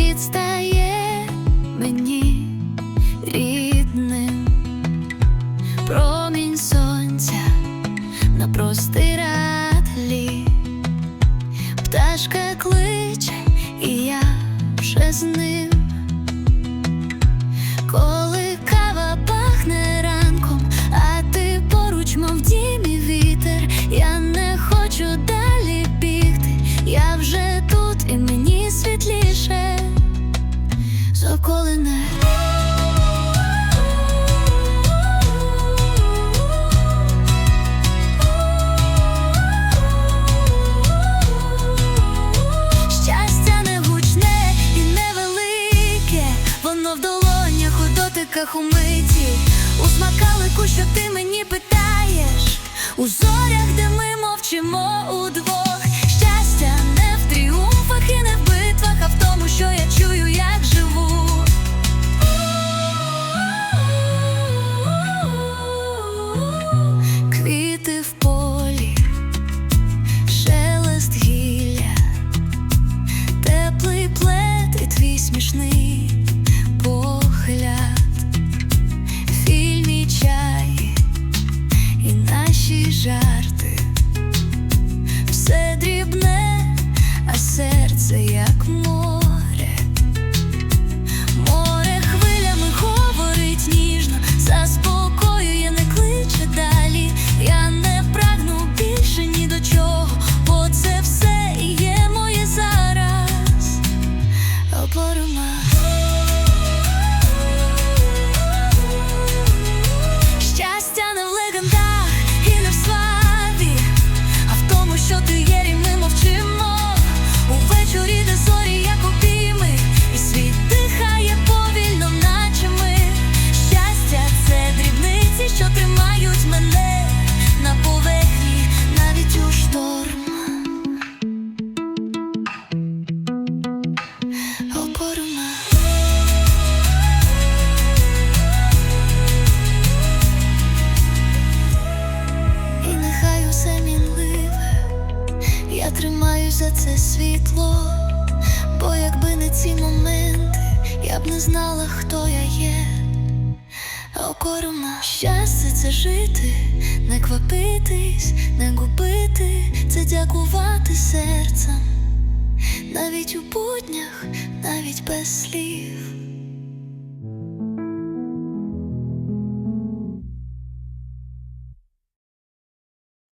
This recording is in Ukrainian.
світ стає мені рідним, промінь сонця на простиратлі, пташка кличе, і я вже знаю. Кроках у миті, у смакалику, що ти мені питаєш, у жарти, все дрібне, а серце як море. Море хвилями говорить ніжно, заспокоює, не кличе далі. Я не прагну більше ні до чого, бо це все і є моє зараз. Опорума. Це світло, бо якби не ці моменти, я б не знала, хто я є. Окорума щастя це жити, не квапитись, не губити, це дякувати серцем, навіть у буднях, навіть без слів.